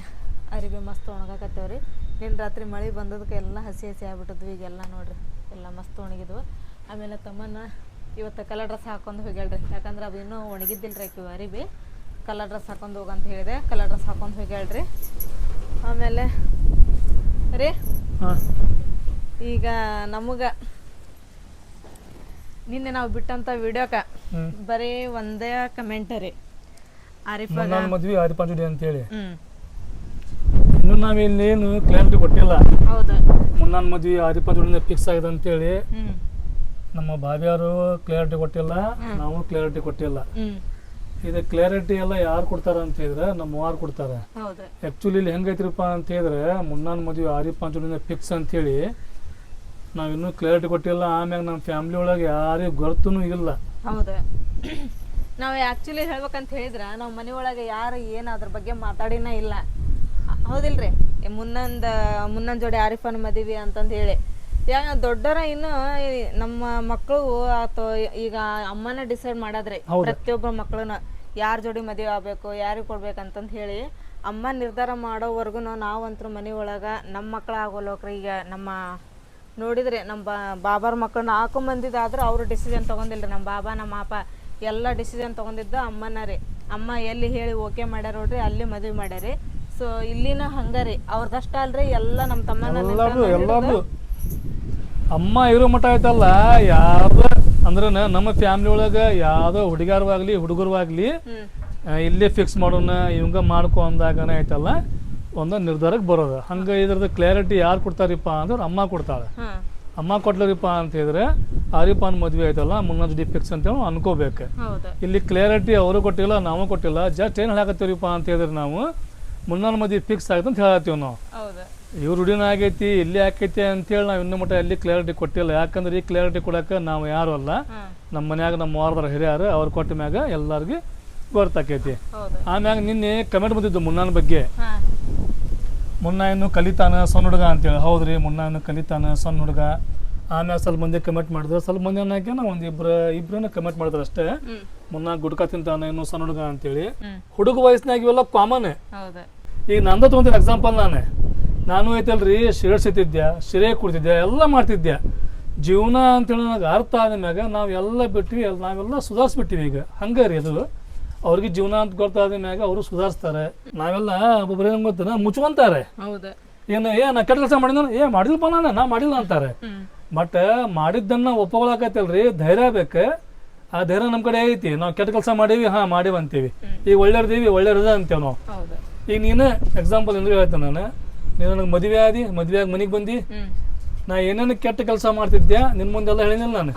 ಅರಿವಿ ಮಸ್ತ್ ಒಣಗಾಕತ್ತೇವೆ ರೀ ನಿನ್ನ ರಾತ್ರಿ ಮಳೆ ಬಂದದಕ್ಕೆ ಎಲ್ಲ ಹಸಿ ಹಸಿ ಆಗ್ಬಿಟ್ಟದ್ವು ಈಗೆಲ್ಲ ನೋಡಿರಿ ಎಲ್ಲ ಮಸ್ತ್ ಒಣಗಿದ್ವು. ಆಮೇಲೆ ತಮ್ಮನ್ನ ಇವತ್ತು ಕಲರ್ ಡ್ರೆಸ್ ಹಾಕೊಂಡು ಹೋಗ್ಯಾಳ್ರಿ. ಯಾಕಂದ್ರೆ ಅದು ಇನ್ನೂ ಒಣಗಿದ್ದಿಲ್ಲ ರೀ ಅರಿವಿ. ಕಲರ್ ಡ್ರೆಸ್ ಹಾಕೊಂಡು ಹೋಗಂತ ಹೇಳಿದೆ. ಕಲರ್ ಡ್ರೆಸ್ ಹಾಕೊಂಡು ಹೋಗ್ಯಾಳ್ರಿ. ಆಮೇಲೆ ರೀ? ಈಗ ನಮಗೆ ನಿನ್ನೆ ನಾವು ಬಿಟ್ಟಂತ ವಿಡಿಯೋಕ ಬರೀ ಒಂದೇ ಕಮೆಂಟರಿ. ರೀ ಆರಿಫಾಗ ಮುನ್ನಾನ್ ಮದ್ವೆ ಆದಿಪಾಂಚುಡಿ ಅಂತೇಳಿ. ಇನ್ನು ನಾವಿಲ್ಲೇನು ಕ್ಲಾರಿಟಿ ಕೊಟ್ಟಿಲ್ಲ. ಹೌದು. ಮುನ್ನಾನ್ ಮದ್ವಿ ಆದಿಪಾಂಚುಡಿಯಿಂದ ಫಿಕ್ಸ್ ಆಗಿದೆ ಅಂತೇಳಿ. ನಮ್ಮ ಬಾಬಿಯವರು ಕ್ಲಾರಿಟಿ ಕೊಟ್ಟಿಲ್ಲ ನಾವು ಕ್ಲಾರಿಟಿ ಕೊಟ್ಟಿಲ್ಲ. ಇದು ಕ್ಲಾರಿಟಿ ಎಲ್ಲ ಯಾರು ಕೊಡ್ತಾರ ಅಂತ ಹೇಳಿದ್ರೆ ನಮ್ಮ ವಾರು ಕೊಡ್ತಾರೆ. ಆ್ಯಕ್ಚುಲಿ ಇಲ್ಲಿ ಹೆಂಗೈತ್ರಿಪ್ಪ ಅಂತ ಹೇಳಿದ್ರೆ ಮುನ್ನಾನ್ ಮದುವೆ ಆರಿ ಪಾಂಚುಡಿಂದ ಫಿಕ್ಸ್ ಅಂತೇಳಿ ನಾವಿನ್ನೂ ಕ್ಲಾರಿಟಿ ಕೊಟ್ಟಿಲ್ಲ ಆಮ್ಯಾಗ ನಮ್ಮ ಫ್ಯಾಮಿಲಿ ಒಳಗೆ ಯಾರಿಗೂ ಗೊತ್ತೂ ಇಲ್ಲ. ಹೌದು. ನಾವು ಆ್ಯಕ್ಚುಲಿ ಹೇಳ್ಬೇಕಂತ ಹೇಳಿದ್ರೆ ನಾವು ಮನೆ ಒಳಗೆ ಯಾರು ಏನು ಅದ್ರ ಬಗ್ಗೆ ಮಾತಾಡಿನ ಇಲ್ಲ. ಹೌದಿಲ್ರಿ? ಮುನ್ನೊಂದು ಮುನ್ನಂದ ಜೋಡಿ ಆರಿಫನ್ ಮದಿವಿ ಅಂತಂದು ಹೇಳಿ. ಯಾಕ ದೊಡ್ಡರ ಇನ್ನು ನಮ್ಮ ಮಕ್ಕಳು ಅಥವಾ ಈಗ ಅಮ್ಮನ ಡಿಸೈಡ್ ಮಾಡಾದ್ರಿ. ಪ್ರತಿಯೊಬ್ಬರ ಮಕ್ಕಳನ್ನ ಯಾರ ಜೋಡಿ ಮದುವೆ ಆಗ್ಬೇಕು ಯಾರಿಗೆ ಕೊಡ್ಬೇಕಂತಂದು ಹೇಳಿ ಅಮ್ಮ ನಿರ್ಧಾರ ಮಾಡೋವರೆಗೂ ನಾವಂತೂ ಮನೆ ಒಳಗೆ ನಮ್ಮ ಮಕ್ಕಳು ಈಗ ನಮ್ಮ ನೋಡಿದ್ರಿ ನಮ್ಮ ಬಾ ಬಾಬಾರ ಮಕ್ಕಳು ನಾಲ್ಕು ಮಂದಿದಾದ್ರೂ ಅವರು ಡಿಸಿಷನ್ ತೊಗೊಂಡಿಲ್ಲ ನಮ್ಮ ಬಾಬಾ ನಮ್ಮ ಅಪ್ಪ ಎಲ್ಲ ಡಿಸಿಷನ್ ತೊಗೊಂಡಿದ್ದು ಅಮ್ಮನ ರೀ. ಅಮ್ಮ ಎಲ್ಲಿ ಹೇಳಿ ಓಕೆ ಮಾಡ್ಯಾರ ನೋಡ್ರಿ ಅಲ್ಲಿ ಮದುವೆ ಮಾಡ್ಯಾರಿ ಸೊ ಇಲ್ಲಿನ ಹಂಗಾರಿ ಅವ್ರದಷ್ಟ ಅಲ್ರಿ ಎಲ್ಲ ನಮ್ಮ ತಮ್ಮನ ಅಮ್ಮ ಇರೋ ಮಟ್ಟ ಆಯ್ತಲ್ಲ ಯಾವ್ದು ಅಂದ್ರ ನಮ್ಮ ಫ್ಯಾಮಿಲಿ ಒಳಗ ಯಾವ್ದೋ ಹುಡುಗಾರವಾಗ್ಲಿ ಹುಡುಗರವಾಗ್ಲಿ ಇಲ್ಲೇ ಫಿಕ್ಸ್ ಮಾಡೋಣ ಇವಂಗ ಮಾಡ್ಕೊ ಅಂದಾಗನ ಆಯ್ತಲ್ಲ ಒಂದು ನಿರ್ಧಾರಕ್ಕೆ ಬರೋದು. ಹಂಗೆ ಇದ್ರದ್ದು ಕ್ಲಾರಿಟಿ ಯಾರು ಕೊಡ್ತಾರಿಪ್ಪ ಅಂದ್ರೆ ಅಮ್ಮ ಕೊಡ್ತಾಳೆ. ಅಮ್ಮ ಕೊಟ್ಲರಿಪ್ಪ ಅಂತ ಹೇಳಿದ್ರೆ ಆರಿಪಾನ್ ಮದ್ವೆ ಆಯ್ತಲ್ಲ ಮುನ್ನೊಂದು ಡಿಫೆಕ್ಟ್ಸ್ ಅಂತ ಹೇಳಿ ಅನ್ಕೋಬೇಕು. ಇಲ್ಲಿ ಕ್ಲಾರಿಟಿ ಅವರು ಕೊಟ್ಟಿಲ್ಲ ನಾವು ಕೊಟ್ಟಿಲ್ಲ ಜಸ್ಟ್ ಏನು ಹೇಳಾಕತ್ತೀವ್ರಿಪ್ಪ ಅಂತ ಹೇಳಿದ್ರೆ ನಾವು ಮುನ್ನೊಂದು ಮದ್ವೆ ಫಿಕ್ಸ್ ಆಗುತ್ತೆ ಅಂತ ಹೇಳತ್ತೀವಿ ನಾವು. ಇವ್ರ ರೂಢಿನ ಆಗೈತಿ ಇಲ್ಲಿ ಆಕೈತಿ ಅಂತೇಳಿ ನಾವು ಇನ್ನೂ ಮಟ್ಟ ಎಲ್ಲಿ ಕ್ಲಾರಿಟಿ ಕೊಟ್ಟಿಲ್ಲ. ಯಾಕಂದ್ರೆ ಈ ಕ್ಲಾರಿಟಿ ಕೊಡಕ್ಕೆ ನಾವು ಯಾರು ಅಲ್ಲ. ನಮ್ಮ ಮನ್ಯಾಗ ನಮ್ಮ ವಾರದಾರ ಹಿರಿಯರು ಅವ್ರು ಕೊಟ್ಟ ಮ್ಯಾಗ ಎಲ್ಲರಿಗೂ ಗೊತ್ತಾಕೈತಿ. ಆಮ್ಯಾಗ ನಿನ್ನೆ ಕಮೆಂಟ್ ಬಂದಿದ್ದು ಮುನ್ನಾನ ಬಗ್ಗೆ. ಮುನ್ನ ಇನ್ನು ಕಲಿತಾನ ಸಣ್ಣ ಹುಡುಗ ಅಂತೇಳಿ. ಹೌದ್ರಿ ಮುನ್ನ ಇನ್ನು ಕಲಿತಾನ ಸಣ್ಣ ಹುಡುಗ. ಆಮೇಲೆ ಸ್ವಲ್ಪ ಮಂದಿ ಕಮೆಂಟ್ ಮಾಡಿದ್ರು. ಸ್ವಲ್ಪ ಮಂದಿ ಅನ್ನಕ್ಕೆ ಒಂದು ಇಬ್ರ ಇಬ್ರನ್ನ ಕಮೆಂಟ್ ಮಾಡಿದ್ರು ಅಷ್ಟೇ. ಮುನ್ನ ಗುಡ್ಕ ತಿಂತಾನ ಏನು ಸಣ್ಣ ಹುಡುಗ ಅಂತೇಳಿ. ಹುಡುಗ ವಯಸ್ಸಿನಾಗ ಇವೆಲ್ಲ ಕಾಮನ್ ಈಗ ನಂದ ತೊಗೊಂತೀನಿ ಎಕ್ಸಾಂಪಲ್ ನಾನು. ನಾನು ಐತಲ್ರಿ ಸಿಗರೇಟ್ ಸಿತ್ತಿದ್ದೆ ಕುಡ್ತಿದ್ದೆ ಎಲ್ಲ ಮಾಡ್ತಿದ್ದೆ ಜೀವನ ಅಂತೇಳಿ ನನಗೆ ಅರ್ಥ ಆದ ಮ್ಯಾಗ ನಾವೆಲ್ಲ ಬಿಟ್ವಿ ನಾವೆಲ್ಲ ಸುಧಾರಿಸ್ಬಿಟ್ಟಿವಿ ಈಗ. ಹಂಗಾರಿ ರೀ ಅದು. ಅವ್ರಿಗೆ ಜೀವನ ಅಂತ ಗೊತ್ತಾದ ಮ್ಯಾಗ ಅವರು ಸುಧಾರಿಸ್ತಾರೆ. ನಾವೆಲ್ಲ ಒಬ್ಬೊಬ್ರು ಏನ್ ಗೊತ್ತ ಮುಚ್ಕೊಂತಾರೆ ಏನು ಏ ನಾ ಕೆಟ್ಟ ಕೆಲಸ ಮಾಡಿದ ಏ ಮಾಡಿಲ್ಲಪ್ಪ ನಾನು ನಾ ಮಾಡಿಲ್ಲ ಅಂತಾರೆ. ಬಟ್ ಮಾಡಿದ್ದನ್ನ ಒಪ್ಪಗೊಳಕತ್ತಲ್ರಿ ಧೈರ್ಯ ಬೇಕು. ಆ ಧೈರ್ಯ ನಮ್ಮ ಕಡೆ ಐತಿ. ನಾವು ಕೆಟ್ಟ ಕೆಲಸ ಮಾಡೀವಿ ಹಾ ಮಾಡಿವಿ ಅಂತೀವಿ. ಈಗ ಒಳ್ಳೆಯರ್ದೀವಿ ಒಳ್ಳೇದ ಅಂತೇವ್ ನಾವು. ಈಗ ನೀನು ಎಕ್ಸಾಂಪಲ್ ಅಂದ್ರೆ ಹೇಳ್ತೇನೆ ನಾನು. ನೀನು ನನಗೆ ಮದುವೆ ಆದಿ ಮದುವೆ ಆಗಿ ಮನೆಗೆ ಬಂದಿ. ನಾ ಏನೇನು ಕೆಟ್ಟ ಕೆಲಸ ಮಾಡ್ತಿದ್ದೆ ನಿನ್ನ ಮುಂದೆಲ್ಲ ಹೇಳಿನಿಲ್ಲ ನಾನು.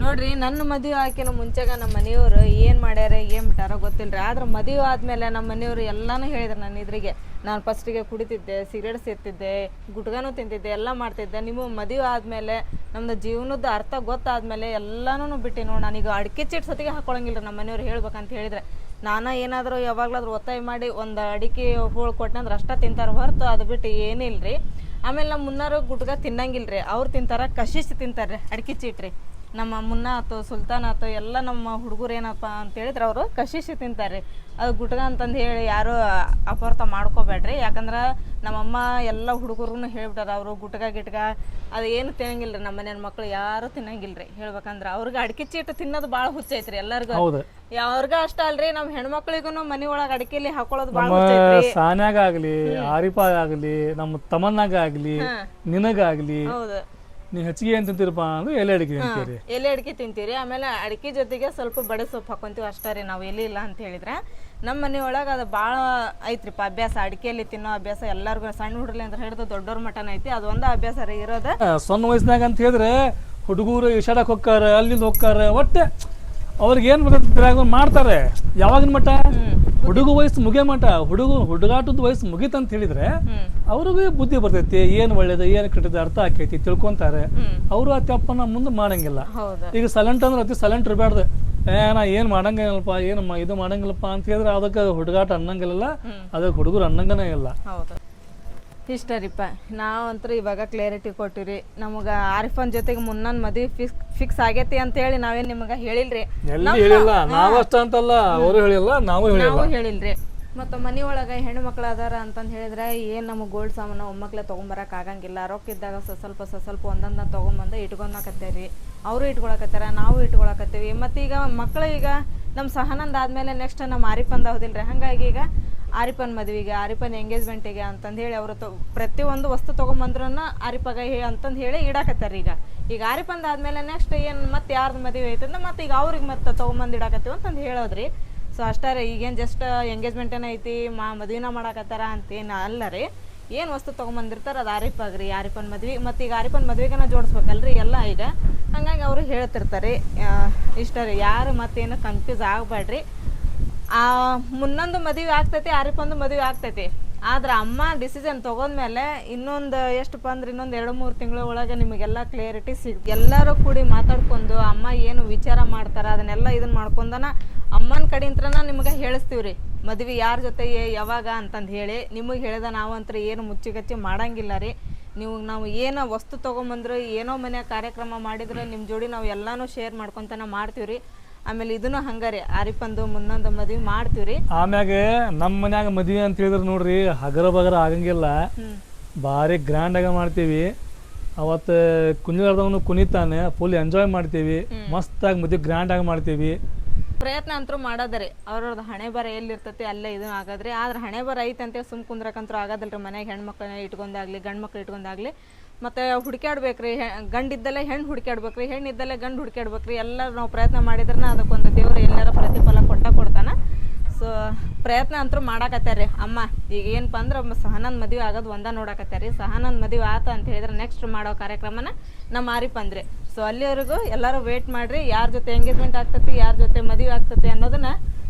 ನೋಡ್ರಿ, ನನ್ನ ಮದುವೆ ಆಕಿನ ಮುಂಚೆಗ ನಮ್ಮ ಮನೆಯವರು ಏನು ಮಾಡ್ಯಾರ, ಏನು ಬಿಟ್ಟಾರ ಗೊತ್ತಿಲ್ರಿ. ಆದ್ರೆ ಮದುವೆ ಆದಮೇಲೆ ನಮ್ಮ ಮನೆಯವರು ಎಲ್ಲಾನು ಹೇಳಿದ್ರು ನನ್ನ ಇದ್ರಿಗೆ ನಾನು ಫಸ್ಟಿಗೆ ಕುಡಿತಿದ್ದೆ ಸಿಗರೇಟ್ ಸೇರ್ತಿದ್ದೆ ಗುಟ್ಗಾನು ತಿಂತಿದ್ದೆ ಎಲ್ಲ ಮಾಡ್ತಿದ್ದೆ. ನಿಮ್ಮ ಮದುವೆ ಆದಮೇಲೆ ನಮ್ದು ಜೀವನದ ಅರ್ಥ ಗೊತ್ತಾದ್ಮೇಲೆ ಎಲ್ಲಾನು ಬಿಟ್ಟು ನೋಡಿ. ನಾನೀಗ ಅಡಿಕೆ ಚೀಟ್ ಸತಿಗೆ ಹಾಕೊಳಂಗಿಲ್ಲ ನಮ್ಮ ಮನೆಯವ್ರು ಹೇಳ್ಬೇಕಂತ ಹೇಳಿದ್ರೆ. ನಾನು ಏನಾದರೂ ಯಾವಾಗ್ಲಾದ್ರೂ ಒತ್ತಾಯ ಮಾಡಿ ಒಂದು ಅಡಿಕೆ ಹೋಳು ಕೊಟ್ಟನಂದ್ರೆ ಅಷ್ಟ ತಿಂತಾರ. ಹೊರತು ಅದು ಬಿಟ್ಟು ಏನಿಲ್ರಿ. ಆಮೇಲೆ ನಮ್ಮ ಮುನ್ನಾರು ಗುಟ್ಗ ತಿನ್ನಂಗಿಲ್ರಿ. ಅವ್ರು ತಿಂತಾರೆ ಕಶಿಸಿ ತಿಂತಾರೆ ರೀ ಅಡಿಕೆ ಚೀಟ್ರಿ. ನಮ್ಮ ಮುನ್ನ ಆತು ಸುಲ್ತಾನ್ ಆತು ಎಲ್ಲ ನಮ್ಮ ಹುಡುಗರು ಏನಪ್ಪ ಅಂತ ಹೇಳಿದ್ರೆ ಅವರು ಕಶಿಶಿ ತಿಂತಾರೆ ಅದು ಗುಟ್ಗ ಅಂತಂದು ಹೇಳಿ ಯಾರು ಅಪಾರ್ಥ ಮಾಡ್ಕೋಬೇಡ್ರಿ. ಯಾಕಂದ್ರೆ ನಮ್ಮಮ್ಮ ಎಲ್ಲ ಹುಡುಗರು ಹೇಳ್ಬಿಟ್ಟಾರ ಅವರು ಗುಟ್ಗ ಗಿಟ್ಗ ಅದು ಏನು ತಿನ್ನಂಗಿಲ್ರಿ ನಮ್ಮ ಮನೆಯ ಮಕ್ಳು ಯಾರು ತಿನ್ನಂಗಿಲ್ರಿ. ಹೇಳ್ಬೇಕಂದ್ರೆ ಅವ್ರಿಗೆ ಅಡಿಕೆ ಚೀಟ್ ತಿನ್ನೋದು ಭಾಳ ಹುಚ್ಚೈತ್ರಿ ಎಲ್ಲರಿಗೂ. ಹೌದು. ಯಾವ್ರಿಗ ಅಷ್ಟ ಅಲ್ರಿ ನಮ್ಮ ಹೆಣ್ಮಕ್ಳಿಗೂ ಮನಿ ಒಳಗೆ ಅಡಿಕೆಲಿ ಹಾಕೊಳ್ಳೋದು ಭಾಳ ಸಾನ್ಯಾಗ ಆಗಲಿ ಆರಿಫ ಆಗಲಿ ನಮ್ಮ ತಮನ್ನಾಗ ಆಗಲಿ ನಿನಗಾಗಲಿ ಹೌದು ನೀ ಹೆಚ್ಚಿಗೆ ಏನು ತಿಂತೀರಪ್ಪ ಅಂದ್ರೆ ಎಲೆ ಅಡಿಕೆ ತಿಂತೀರಿ. ಎಲೆ ಅಡಿಕೆ ತಿಂತೀರಿ. ಆಮೇಲೆ ಅಡಿಕೆ ಜೊತೆಗೆ ಸ್ವಲ್ಪ ಬಡೆ ಸೊಪ್ಪು ಹಾಕೊಂತೀವಿ ಅಷ್ಟೇ ರೀ ನಾವು ಎಲ್ಲಿ ಇಲ್ಲ ಅಂತ ಹೇಳಿದ್ರೆ. ನಮ್ಮ ಮನೆ ಒಳಗೆ ಅದು ಭಾಳ ಐತ್ರಿಪ್ಪ ಅಭ್ಯಾಸ. ಅಡಿಕೆಯಲ್ಲಿ ತಿನ್ನೋ ಅಭ್ಯಾಸ ಎಲ್ಲರಿಗೂ ಸಣ್ಣ ಹುಡುಗ್ಲಿ ಅಂತ ಹಿಡಿದು ದೊಡ್ಡವ್ರ ಮಟನ್ ಐತಿ ಅದು ಒಂದು ಅಭ್ಯಾಸ ರೀ ಇರೋದು. ಸಣ್ಣ ವಯಸ್ಸಿನಾಗ ಅಂತ ಹೇಳಿದ್ರೆ ಹುಡುಗರು ಇಶಾಡಕ್ಕೆ ಹೋಗ್ತಾರೆ ಅಲ್ಲಿಂದ ಹೋಗ್ತಾರೆ ಒಟ್ಟೆ ಅವ್ರಿಗೆ ಏನು ಬರ್ತದೆ ಮಾಡ್ತಾರೆ. ಯಾವಾಗಿನ ಮಟ್ಟ ಹುಡುಗ ವಯಸ್ಸು ಮುಗಿಯ ಮಟ್ಟ ಹುಡುಗ ಹುಡುಗಾಟದ ವಯಸ್ಸು ಮುಗೀತಂತ ಹೇಳಿದ್ರೆ ಅವ್ರಿಗೂ ಬುದ್ಧಿ ಬರ್ತೈತಿ. ಏನು ಒಳ್ಳೇದು ಏನು ಕೆಟ್ಟದ ಅರ್ಥ ಆಕೈತಿ ತಿಳ್ಕೊಂತಾರೆ. ಅವರು ಆ ತಪ್ಪನ್ನ ಮುಂದೆ ಮಾಡಂಗಿಲ್ಲ. ಈಗ ಸಲೆಂಟ್ ಅಂದ್ರೆ ಅತಿ ಸಲೆಂಟ್ ಇರಬಾರ್ದು ಏ ನಾ ಏನು ಮಾಡಂಗಿಲ್ಲಪ್ಪ ಏನು ಇದು ಮಾಡಂಗಿಲ್ಲಪ್ಪ ಅಂತ ಹೇಳಿದ್ರೆ ಅದಕ್ಕೆ ಹುಡುಗಾಟ ಅನ್ನಂಗಿಲ್ಲ ಅದಕ್ಕೆ ಹುಡುಗರು ಅನ್ನಂಗನೇ ಇಲ್ಲ. ಹೌದು ಇಷ್ಟ ರೀಪ ನಾವಂತೂ ಇವಾಗ ಕ್ಲಾರಿಟಿ ಕೊಟ್ಟಿರಿ ನಮಗೆ ಆರಿಫನ್ ಜೊತೆಗೆ ಮುನ್ನನ್ ಮದುವೆ ಫಿಕ್ಸ್ ಫಿಕ್ಸ್ ಆಗೈತಿ ಅಂತೇಳಿ ನಾವೇನು ನಿಮಗೆ ಹೇಳಿಲ್ರಿ. ಎಲ್ಲಿ ಹೇಳಿಲ್ಲ? ನಾವಷ್ಟ ಅಂತಲ್ಲ ಅವರು ಹೇಳಿಲ್ಲ ನಾವು ಹೇಳಿಲ್ಲ. ಹೇಳಿಲ್ರಿ. ಮತ್ತು ಮನೆ ಒಳಗೆ ಹೆಣ್ಣು ಮಕ್ಳು ಅದಾರ ಅಂತಂದು ಹೇಳಿದ್ರೆ ಏನು ನಮಗೆ ಗೋಲ್ಡ್ ಸಾಮಾನು ಒಮ್ಮಕ್ಳೆ ತೊಗೊಂಬರಕ್ಕೆ ಆಗಂಗಿಲ್ಲ. ರೊಕ್ಕ ಇದ್ದಾಗ ಸ ಸ್ವಲ್ಪ ಸ ಸ್ವಲ್ಪ ಒಂದೊಂದ ತೊಗೊಂಬಂದು ಇಟ್ಕೊಳಕತ್ತೇರಿ ಅವರು ಇಟ್ಕೊಳಕತ್ತಾರ ನಾವು ಇಟ್ಕೊಳಕತ್ತೀವಿ. ಮತ್ತು ಈಗ ಮಕ್ಕಳು ಈಗ ನಮ್ಮ ಸಹನಂದ ಆದಮೇಲೆ ನೆಕ್ಸ್ಟ್ ನಮ್ಮ ಆರಿಫಂದ ಹೌದಿಲ್ರಿ. ಹಾಗಾಗಿ ಈಗ ಆರಿಪನ್ ಮದುವೆಗೆ, ಆರಿಪನ್ ಎಂಗೇಜ್ಮೆಂಟಿಗೆ ಅಂತಂದು ಹೇಳಿ ಅವರು ತೊ, ಪ್ರತಿಯೊಂದು ವಸ್ತು ತೊಗೊಂಬಂದ್ರೂ ಆರಿಪಗ ಹೇ ಅಂತಂದು ಹೇಳಿ ಇಡಾಕತ್ತಾರ ಈಗ. ಈಗ ಆರಿಪನ್ ಆದಮೇಲೆ ನೆಕ್ಸ್ಟ್ ಏನು ಮತ್ತೆ ಯಾರ್ದು ಮದುವೆ ಐತಂದ್ರೆ ಮತ್ತೆ ಈಗ ಅವ್ರಿಗೆ ಮತ್ತೆ ತೊಗೊಂಬಂದು ಇಡಾಕತ್ತೀವಿ ಅಂತಂದು ಹೇಳೋದ್ರಿ. ಸೊ ಅಷ್ಟೇ ರೀ, ಈಗೇನು ಜಸ್ಟ್ ಎಂಗೇಜ್ಮೆಂಟ್ ಐತಿ, ಮಾ, ಮದುವೆನ ಮಾಡಾಕತ್ತಾರ ಅಂತೇನು ಅಲ್ಲ ರೀ. ಏನು ವಸ್ತು ತೊಗೊಂಬಂದಿರ್ತಾರೆ ಅದು ಆರಿಪಾಗ ರೀ, ಆರಿಪನ್ ಮದ್ವೆ. ಮತ್ತು ಈಗ ಆರಿಪನ್ ಮದ್ವೆಗನ ಜೋಡಿಸ್ಬೇಕಲ್ರಿ ಎಲ್ಲ ಈಗ. ಹಂಗಾಗಿ ಅವರು ಹೇಳ್ತಿರ್ತಾರೆ ಇಷ್ಟ ರೀ, ಯಾರು ಮತ್ತೇನು ಕನ್ಫ್ಯೂಸ್ ಆಗಬೇಡ್ರಿ ಆ, ಮುನ್ನೊಂದು ಮದುವೆ ಆಗ್ತೈತಿ ಆರಿಫೊಂದು ಮದುವೆ ಆಗ್ತೈತಿ. ಆದ್ರೆ ಅಮ್ಮ ಡಿಸಿಷನ್ ತಗೊಂಡ್ಮೇಲೆ ಇನ್ನೊಂದು ಎಷ್ಟಪ್ಪ ಅಂದ್ರೆ ಇನ್ನೊಂದು ಎರಡು ಮೂರು ತಿಂಗಳ ಒಳಗೆ ನಿಮಗೆಲ್ಲ ಕ್ಲಿಯರಿಟಿ ಸಿಗ್ ಎಲ್ಲರೂ ಕೂಡಿ ಮಾತಾಡ್ಕೊಂಡು ಅಮ್ಮ ಏನು ವಿಚಾರ ಮಾಡ್ತಾರೆ, ಅದನ್ನೆಲ್ಲ ಇದನ್ನ ಮಾಡ್ಕೊಂಡನ ಅಮ್ಮನ ಕಡೆಯಿಂತ್ರನ ನಿಮಗೆ ಹೇಳಿಸ್ತೀವಿ ರೀ ಮದ್ವೆ ಯಾರ ಜೊತೆ ಯಾವಾಗ ಅಂತಂದು ಹೇಳಿ. ನಿಮಗೆ ಹೇಳಿದ ನಾವಂತ್ರ ಏನು ಮುಚ್ಚಿಗಚ್ಚಿ ಮಾಡಂಗಿಲ್ಲ ರೀ. ನೀವು, ನಾವು ಏನೋ ವಸ್ತು ತೊಗೊಂಬಂದ್ರೆ, ಏನೋ ಮನೆ ಕಾರ್ಯಕ್ರಮ ಮಾಡಿದ್ರೆ ನಿಮ್ಮ ಜೋಡಿ ನಾವು ಎಲ್ಲನೂ ಶೇರ್ ಮಾಡ್ಕೊತಾನ ಮಾಡ್ತೀವಿ ರೀ ಆಮೇಲೆ ಇದನ್ನು ಹಂಗಾರಿ ಆರಿಪಂದು ಮುನ್ನೊಂದು ಮದ್ವಿ ಮಾಡ್ತೀವ್ರಿ. ರೀ ಆಮ್ಯಾಗ ನಮ್ಮ ಮನ್ಯಾಗ ಮದ್ವೆ ಅಂತ ಹೇಳಿದ್ರೆ ನೋಡ್ರಿ ಹಗರ ಬಗರ ಆಗಂಗಿಲ್ಲ. ಭಾರಿ ಗ್ರ್ಯಾಂಡ್ ಆಗ ಮಾಡ್ತೀವಿ. ಅವತ್ತು ಕುಣಿಲಾರ್ದವನು ಕುಣಿತಾನೆ ಫುಲ್ ಎಂಜಾಯ್ ಮಾಡ್ತೀವಿ. ಮಸ್ತಾಗಿ ಮದುವೆ ಗ್ರ್ಯಾಂಡ್ ಆಗಿ ಮಾಡ್ತೀವಿ. ಪ್ರಯತ್ನ ಅಂತೂ ಮಾಡೋದ್ರಿ. ಅವ್ರವ್ರದ್ದು ಹಣೆ ಬರ ಎಲ್ಲಿರ್ತೈತಿ ಅಲ್ಲೇ ಇದನ್ನ ಆಗದ್ರಿ ಆದ್ರೆ ಹಣೆ ಬರ ಐತೆ ಅಂತ ಸುಮ್ ಕುಂದ್ರಕಂತೂ ಆಗೋದಿಲ್ರಿ ಮನೆಗೆ ಹೆಣ್ಮಕ್ಳನ್ನ ಇಟ್ಕೊಂಡಾಗ್ಲಿ ಗಂಡ್ಮಕ್ಳು ಇಟ್ಕೊಂಡಾಗ್ಲಿ ಮತ್ತು ಹುಡುಕ್ಯಾಡ್ಬೇಕ್ರಿ ಗಂಡಿದ್ದಲ್ಲೇ ಹೆಣ್ಣು ಹುಡುಕ್ಯಾಡ್ಬೇಕ್ರಿ ಹೆಣ್ಣು ಇದ್ದಲ್ಲೇ ಗಂಡು ಹುಡುಕ್ಯಾಡ್ಬೇಕ್ರಿ ಎಲ್ಲ ನಾವು ಪ್ರಯತ್ನ ಮಾಡಿದ್ರೆ ಅದಕ್ಕೊಂದು ದೇವ್ರು ಎಲ್ಲರ ಪ್ರತಿಫಲ ಕೊಟ್ಟ ಕೊಡ್ತಾನೆ. ಸೊ ಪ್ರಯತ್ನ ಅಂತೂ ಮಾಡಾಕತ್ಯಾರ ರೀ ಅಮ್ಮ, ಈಗ ಏನಪ್ಪ ಅಂದ್ರೆ ಸಹನಂದ್ ಮದುವೆ ಆಗೋದು ಒಂದ ನೋಡಾಕತ್ಯಾರ ರೀ ಸಹನಂದ್ ಮದುವೆ ಆತ ಅಂತ ಹೇಳಿದ್ರೆ ನೆಕ್ಸ್ಟ್ ಮಾಡೋ ಕಾರ್ಯಕ್ರಮನ ನಮ್ಮ ಆರಿಪ್ ಸೊ ಅಲ್ಲಿವರೆಗೂ ಎಲ್ಲರೂ ವೇಟ್ ಮಾಡಿರಿ, ಯಾರ ಜೊತೆ ಎಂಗೇಜ್ಮೆಂಟ್ ಆಗ್ತತಿ, ಯಾರ ಜೊತೆ ಮದುವೆ ಆಗ್ತತಿ ಅನ್ನೋದನ್ನ